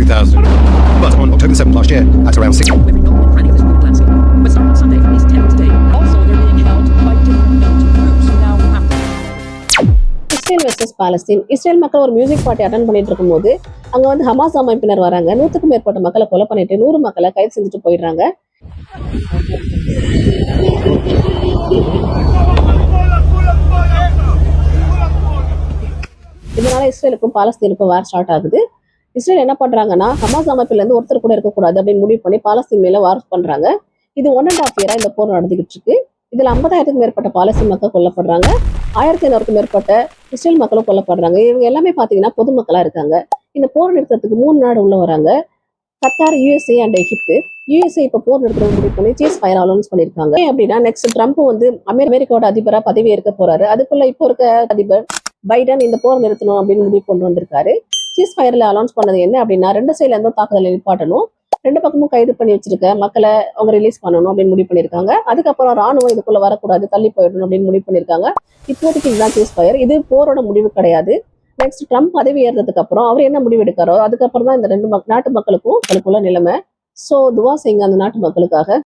2000. But on October 7th last year, at around 6 Every normal and frantic this week Lansing. But starting on Sunday, at least 10 today. Also, they're being held by different militant groups who now have Israel versus Palestine Israel மக்கள் ஒரு music party attend பண்ணிட்டு இருக்கும்போது அங்க வந்து Hamas அமைப்பினர் வராங்க நூத்துக்கும் மேற்பட்ட மக்களை கொலை பண்ணிட்டு நூறு மக்களை கைது செஞ்சுட்டு போயிடுறாங்க இதனால இஸ்ரேலுக்கும் பாலஸ்தீனுக்கும் வார் ஸ்டார்ட் ஆகுது இஸ்ரேல் என்ன பண்ணுறாங்கன்னா ஹமாஸ் அமைப்புல இருந்து ஒருத்தர் கூட இருக்கக்கூடாது அப்படின்னு முடிவு பண்ணி பாலஸ்தீன் மேலே வார் பண்ணுறாங்க இது ஒன் அண்ட் ஆஃப் இயராக இந்த போர் நடந்துகிட்டு இருக்கு. இதில் ஐம்பதாயிரத்துக்கும் மேற்பட்ட பாலஸ்தீன் மக்கள் கொல்லப்படுறாங்க. ஆயிரத்தி ஐநூறுக்கும் மேற்பட்ட இஸ்ரேல் மக்களும் கொல்லப்படுறாங்க. இவங்க எல்லாமே பார்த்தீங்கன்னா பொதுமக்களாக இருக்காங்க. இந்த போர் நிறுத்தத்துக்கு மூணு நாடு உள்ள வராங்க. கத்தார் யூஎஸ்ஏ அண்ட் எகிப்து யூஎஸ்ஏ இப்போ போர் நிறுத்தம் முடிவு பண்ணி சீஸ் ஃபயர் அலௌன்ஸ் பண்ணியிருக்காங்க அப்படின்னா நெக்ஸ்ட் ட்ரம்ப் வந்து அமெரிக்காவோட அதிபராக பதவி ஏற்க போறாரு. அதுக்குள்ள இப்போ இருக்க அதிபர் பைடன் இந்த போர் நிறுத்தணும் அப்படின்னு முடிவு கொண்டு வந்திருக்காரு. சீஸ் ஃபயரில் அனௌன்ஸ் பண்ணது என்ன அப்படின்னா ரெண்டு சைடில் இருந்தும் தாக்குதலை நிப்பாட்டணும். ரெண்டு பக்கமும் கைது பண்ணி வச்சிருக்க மக்களை அவங்க ரிலீஸ் பண்ணணும் அப்படின்னு முடிவு பண்ணியிருக்காங்க. அதுக்கப்புறம் ராணுவம் இதுக்குள்ள வரக்கூடாது தள்ளி போயிடணும் அப்படின்னு முடிவு பண்ணியிருக்காங்க. இப்போதைக்கு இதுதான் சீஸ் ஃபயர் இது போரோட முடிவு கிடையாது. நெக்ஸ்ட் ட்ரம்ப் பதவி ஏறதுக்கு அப்புறம் அவர் என்ன முடிவு எடுக்காரோ அதுக்கப்புறம் தான் இந்த ரெண்டு மக்- நாட்டு மக்களுக்கும் அதுக்குள்ள நிலைமை. ஸோ துவா செய்யுங்க அந்த நாட்டு மக்களுக்காக.